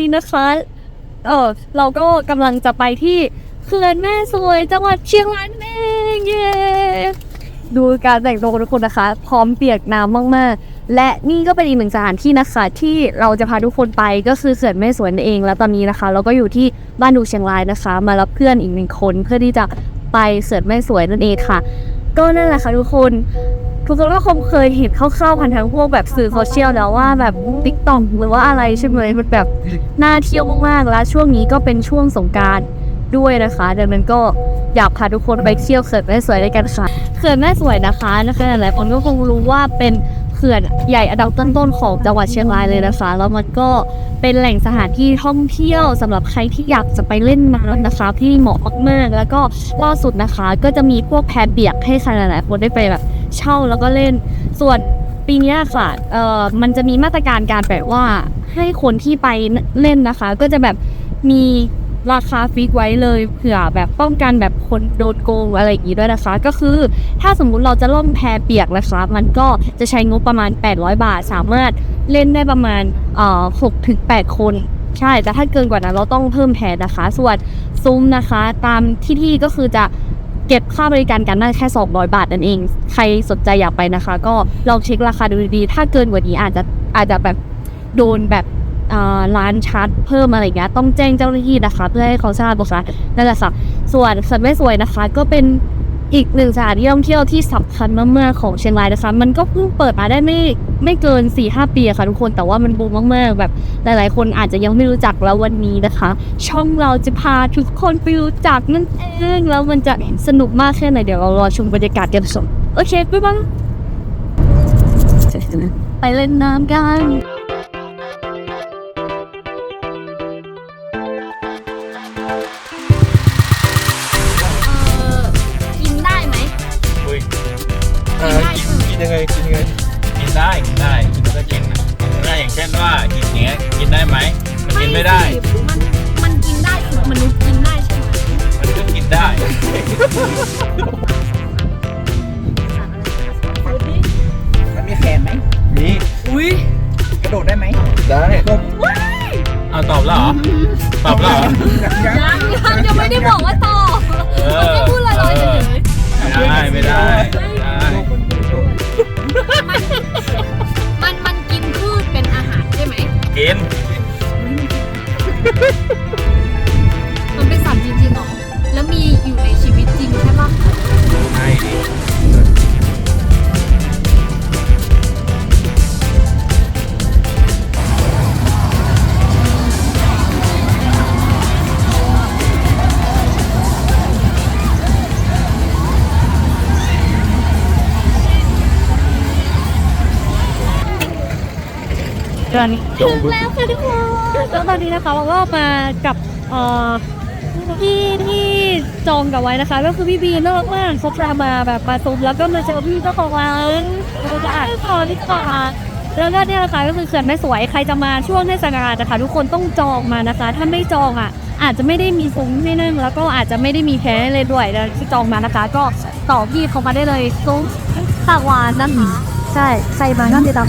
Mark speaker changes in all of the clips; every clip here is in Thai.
Speaker 1: นี้นะคะเออเราก็กำลังจะไปที่เขื่อนแม่สวยจังหวัดเชียงรายนั่นเองเย้ดูการแต่งตัวทุกคนนะคะ พร้อมเปียกน้ำมากๆ และนี่ก็เป็นอีกหนึ่งสถานที่นะคะ ที่เราจะพาทุกคนไปก็คือเขื่อนแม่สวยนั่นเอง แล้วตอนนี้นะคะ เราก็อยู่ที่บ้านดูเชียงรายนะคะ มารับเพื่อนอีกหนึ่งคนเพื่อที่จะไปเขื่อนแม่สวยนั่นเองค่ะ ก็นั่นแหละค่ะทุกคน ทุกคนก็คงเคยเห็นคร่าวๆผ่านทางพวกแบบสื่อโซเชียลแล้วว่าแบบติ๊กต็อกหรือว่าอะไรใช่ไหมมันแบบน่าเที่ยวมากๆแล้วช่วงนี้ก็เป็นช่วงสงการด้วยนะคะดังนั้นก็อยากพาทุกคนไปเที่ยวเขื่อนแม่สวยด้วยกันค่ะเขื่อนแม่สวยนะคะนะคะหลายคนก็คงรู้ว่าเป็นเขื่อนใหญ่อันดับต้นๆของจังหวัดเชียงรายเลยนะคะ แล้วมันก็เป็นแหล่งสถานที่ท่องเที่ยวสำหรับใครที่อยากจะไปเล่นน้ำนะคะที่เหมาะมากๆแล้วก็ล่าสุดนะคะ ก็จะมีพวกแพเปียกให้ใครหลายๆคนได้ไปแบบ เช่าแล้วก็เล่น ส่วนปีนี้ค่ะเอ่อมันจะมีมาตรการการแบบว่าให้คนที่ไปเล่นนะคะ ก็จะแบบมีราคาฟิกไว้เลยเผื่อแบบป้องกันแบบคนโดนโกงอะไรอย่างนี้ด้วยนะคะ ก็คือถ้าสมมุติเราจะล่องแพเปียกนะคะมันก็จะใช้งบประมาณ 800 บาท สามารถเล่นได้ประมาณเอ่อ6ถึง8คนใช่แต่ถ้าเกินกว่านั้นเราต้องเพิ่มแพนนะคะ ส่วนซุ้มนะคะ ตามที่ที่ก็คือจะ เก็บค่าบริการกันได้แค่ 200 บาทนั่นเอง ใครสนใจอยากไปนะคะ ก็ลองเช็คราคาดูดีๆ ถ้าเกินกว่านี้อาจจะอาจจะแบบโดนแบบร้านชาร์จเพิ่มอะไรเงี้ยต้องแจ้งเจ้าหน้าที่นะคะ เพื่อให้เขาทราบนะคะนั่นแหละค่ะส่วนสัตว์ไม่สวยนะคะ ก็เป็น อีกหนึ่งสถานที่ท่องเที่ยวที่สำคัญมากๆของเชียงรายนะคะมันก็เพิ่งเปิดมาได้ไม่ไม่เกิน4ี่หปีค่ะทุกคนแต่ว่ามันบูมมากๆ แบบหลายๆ คนอาจจะยังไม่รู้จักแล้ววันนี้นะคะ ช่องเราจะพาทุกคนไปรู้จักนั่นเองแล้วมันจะสนุกมากแค่ไหนเดี๋ยวเรารอชมบรรยากาศกันสดโอเคไปบ้างไปเล่นน้ำกัน มั
Speaker 2: น
Speaker 3: มี
Speaker 2: แขนไหมมี
Speaker 1: อุ้ย
Speaker 2: กระโดดได้ไหมได้ก็
Speaker 3: เอาตอบแล้วเหรอ ตอบแล้วเหรอ
Speaker 1: ยังยังยังไม่ได้บอกว่าต่อ
Speaker 3: เออ
Speaker 1: แค่พูดลอยๆเฉย
Speaker 3: ไม่ได้ไม่ได้ไม่ได้
Speaker 1: ๆมันมันกินพืชเป็นอาหารใช่ไหม
Speaker 3: กิน
Speaker 1: มัน อนนี้ถึงแล้วค่ะทุกคนแล้วตอนนี้นะคะเราก็มากับเอ่อพี่ที่จองกับไว้นะคะก็คือพี่บีน่ารักมากเขาพามาแบบมาซุมแล้วก็มาเจอพี่เจ้าของร้านเราจะอ่านขอที่ขอแล้วก็เนี่ยนะคะก็คือเขื่อนแม่สวยใครจะมาช่วงเทศกาลนะคะทุกคนต้องจองมานะคะ ถ้าไม่จองอะ อาจจะไม่ได้มีซุ้มให้นั่งแล้วก็อาจจะไม่ได้มีแพ้เลยด้วยแล้วที่จองมานะคะ ก็ต่อพี่เขามาได้เลยซุ้มตากหวานนะคะใช่ใครมาก็ติดตาม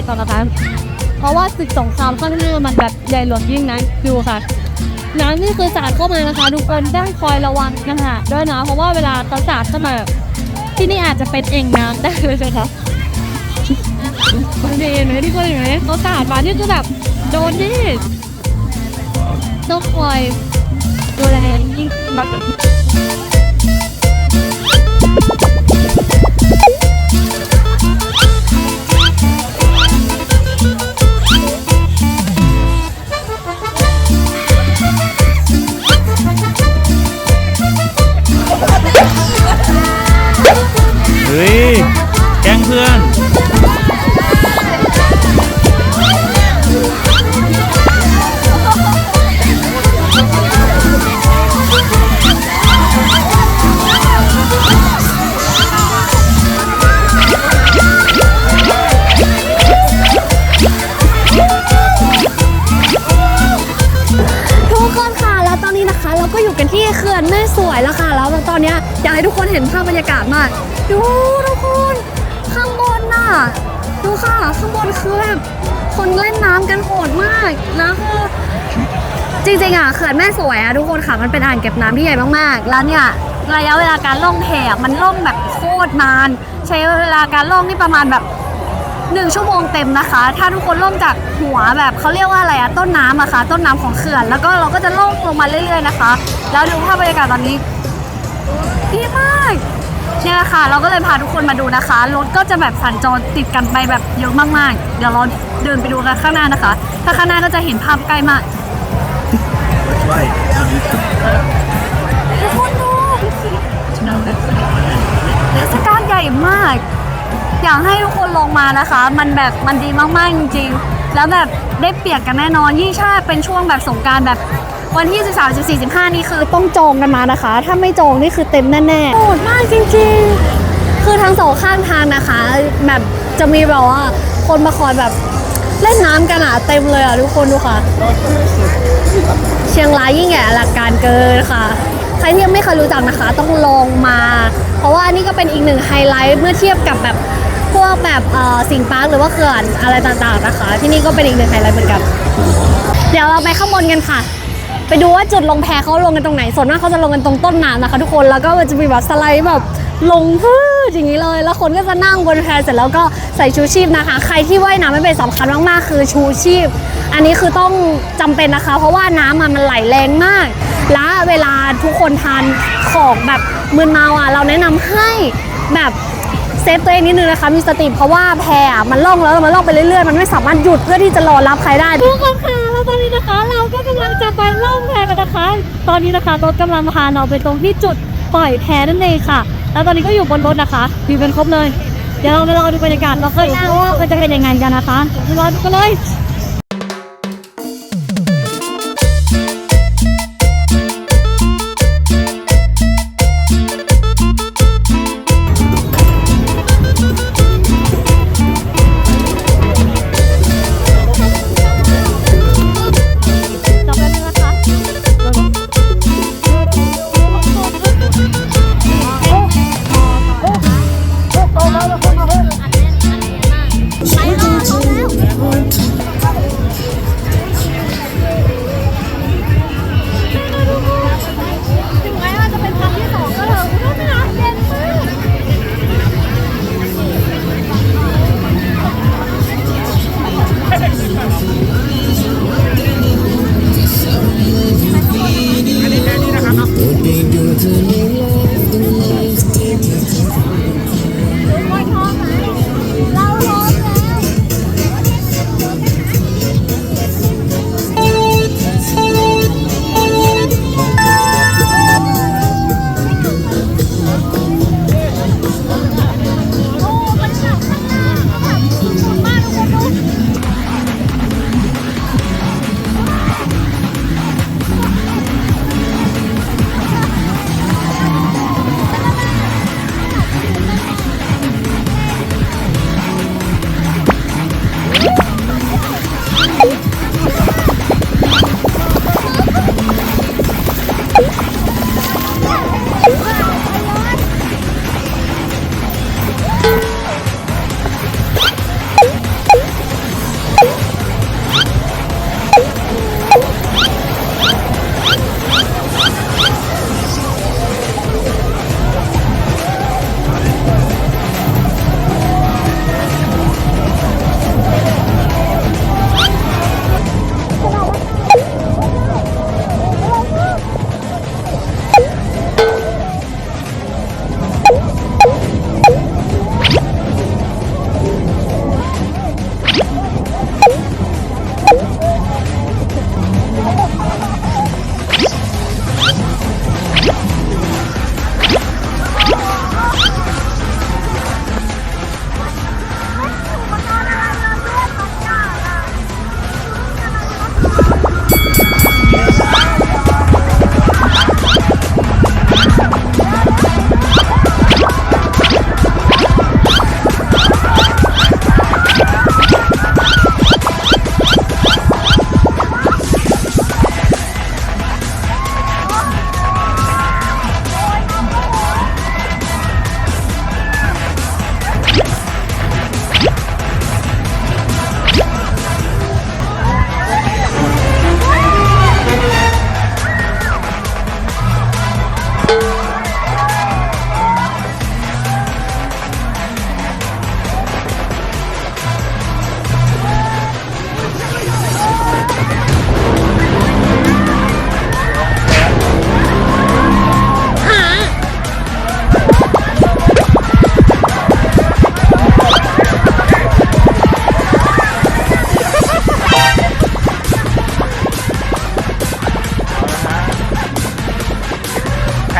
Speaker 1: นโกได้ก่อนนะคะเพราะว่าศึกสงครามข้างหน้ามันแบบใหญ่หลวงยิ่งนะดูค่ะน้ำนี่คือสาดเข้ามานะคะทุกคนได้คอยระวังนะคะด้วยนะเพราะว่าเวลาเขาสาดเข้ามาที่นี่อาจจะเป็นเองน้ำได้เลยนะคะมันดีไหมที่คนเห็นไหมเขาสาดมานี่คือแบบโดนนี่ต้องคอยดูแลยิ่งแบบ
Speaker 3: เฮ้ย
Speaker 4: แกงเพื่อนทุกคนค่ะแล้วตอนนี้นะคะ เราก็อยู่กันที่เขื่อนแม่สวยแล้วค่ะ แล้วตอนนี้อยากให้ทุกคนเห็นภาพบรรยากาศมากดู หดมากแล้วคือจริงๆอะเขื่อนแม่สวยอะทุกคนค่ะมันเป็นอ่างเก็บน้ำที่ใหญ่มากๆ แล้วเนี่ยระยะเวลาการล่องแพอะมันล่องแบบโคตรนาน ใช้เวลาการล่องนี่ประมาณแบบหนึ่งชั่วโมงเต็มนะคะ ถ้าทุกคนล่องจากหัวแบบเขาเรียกว่าอะไรอะต้นน้ำอะค่ะ ต้นน้ำของเขื่อน แล้วก็เราก็จะล่องลงมาเรื่อย ๆนะคะ แล้วดูภาพบรรยากาศตอนนี้ดีมาก เนี่ยแหละค่ะ เราก็เลยพาทุกคนมาดูนะคะ รถก็จะแบบสัญจรติดกันไปแบบเยอะมากๆ เดี๋ยวเราเดินไปดูกันข้างหน้านะคะ ถ้าข้างหน้าก็จะเห็นภาพใกล้มากทุกคนดูเทศกาลใหญ่มาก อยากให้ทุกคนลงมานะคะ มันแบบมันดีมากๆจริงๆ แล้วแบบได้เปียกกันแน่นอนยิ่งถ้าเป็นช่วงแบบสงการแบบ วันที่ 13 14 15 นี่คือต้องจองกันมานะคะ ถ้าไม่จองนี่คือเต็มแน่ๆโหดมากจริงๆ คือทั้งสองข้างทางนะคะ แบบจะมีแบบว่าคนมาคอยแบบเล่นน้ำกันอะเต็มเลยอะทุกคนดูค่ะ เชียงรายยิ่งใหญ่อลังการเกินค่ะ ใครที่ยังไม่เคยรู้จักนะคะ ต้องลองมา เพราะว่านี่ก็เป็นอีกหนึ่งไฮไลท์เมื่อเทียบกับแบบพวกแบบเอ่อสิงห์ปาร์คหรือว่าเขื่อนอะไรต่างๆนะคะ ที่นี่ก็เป็นอีกหนึ่งไฮไลท์เหมือนกัน เดี๋ยวเราไปข้างบนกันค่ะ ไปดูว่าจุดลงแพเขาลงกันตรงไหนส่วนมากเขาจะลงกันตรงต้นน้ำนะคะ ทุกคนแล้วก็มันจะมีแบบสไลด์แบบลงพืชอย่างนี้เลย แล้วคนก็จะนั่งบนแพเสร็จแล้วก็ใส่ชูชีพนะคะ ใครที่ว่ายน้ำไม่เป็นสำคัญมากๆคือชูชีพ อันนี้คือต้องจำเป็นนะคะ เพราะว่าน้ำมันไหลแรงมาก และเวลาทุกคนทานของแบบมึนเมาอะเราแนะนำให้แบบเซฟตัวเองนิดนึงนะคะมีสติเพราะว่าแพอะมันล่องแล้วมันล่องไปเรื่อยๆ มันไม่สามารถหยุดเพื่อที่จะรอรับใครได้ทุกคนค่ะ แล้วตอนนี้นะคะเราก็กำลังจะไปล่องแพกันนะคะ ตอนนี้นะคะรถกำลังพาเราไปตรงที่จุดปล่อยแพนั่นเองค่ะ แล้วตอนนี้ก็อยู่บนรถนะคะดูเป็นครบเลย เดี๋ยวเราไปรอดูบรรยากาศเราเคยว่ามันจะเป็นยังไงกันนะคะรอดูกันเลย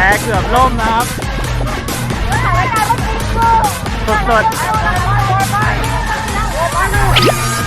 Speaker 4: แต่
Speaker 5: เกือบล่มนะครับสรณ์ติดกูสดๆ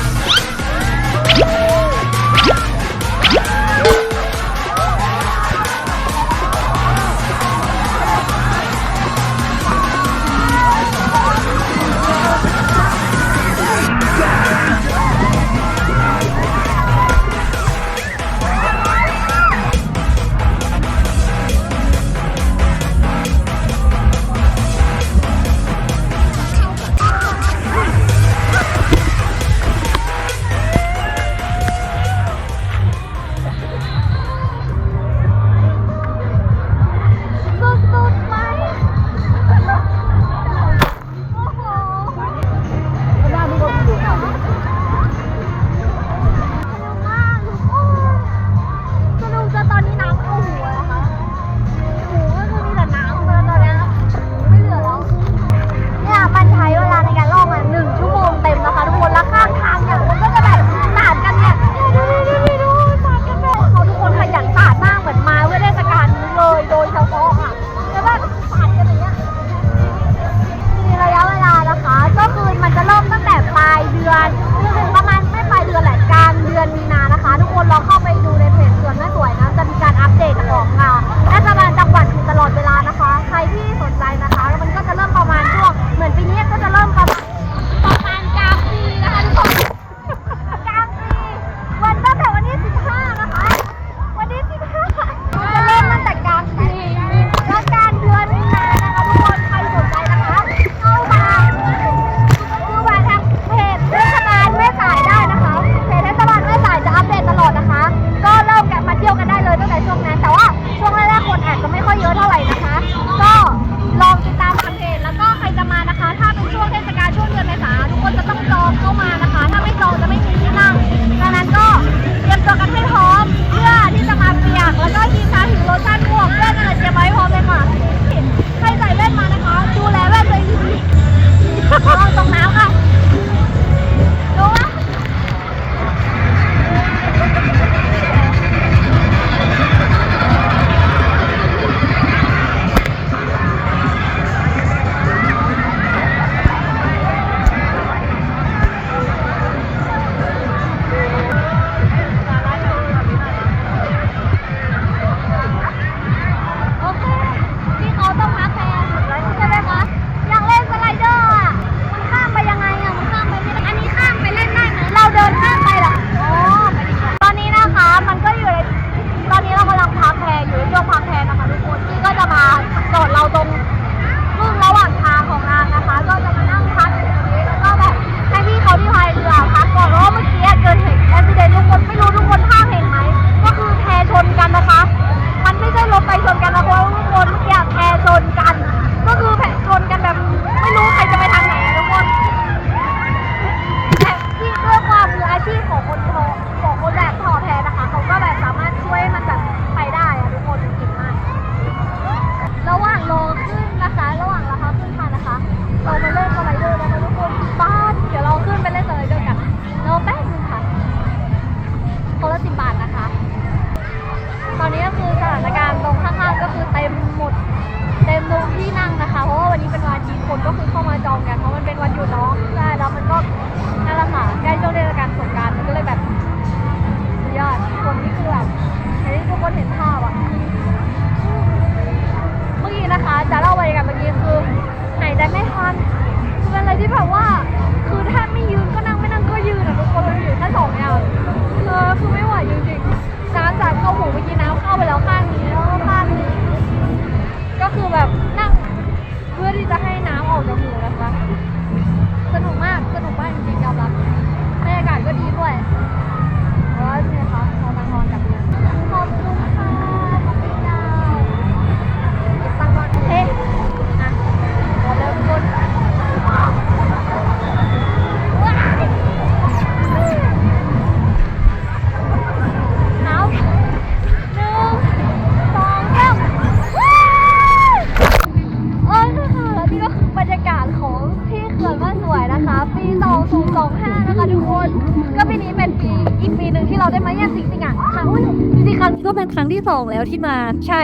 Speaker 5: แล้วที่มาใช่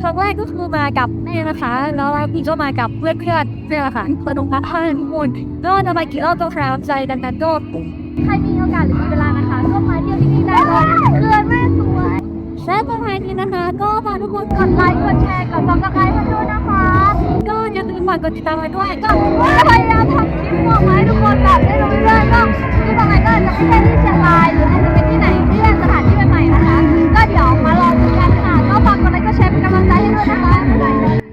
Speaker 5: ครั้งแรกก็คือมากับแม่นะคะแล้วพี่ก็มากับเพื่อนเพื่อนเพื่อนค่ะสนุกมากทุกคนก็ทำไมกี่รอบก็คราใจดังนั้นก็ใครมีโอกาสหรือมีเวลานะคะ ก็มาเที่ยวที่นี่ได้เลยเกินแม่สวยและประมาณนี้นะคะ ก็ฝากทุกคนกดไลค์กดแชร์กดซับสไครต์ให้ด้วยนะคะ ก็อย่าลืมฝากกดติดตามไว้ด้วยก็พยายามทำคลิปมองมาให้ทุกคนแบบได้รู้เรื่องก็ที่บางไงก็จะไม่ใช่ที่เชียงรายหรืออาจจะเป็นที่ไหนที่สถานที่ใหม่ๆนะคะ ก็เดี๋ยวมา Siyempre naman tayo na naman.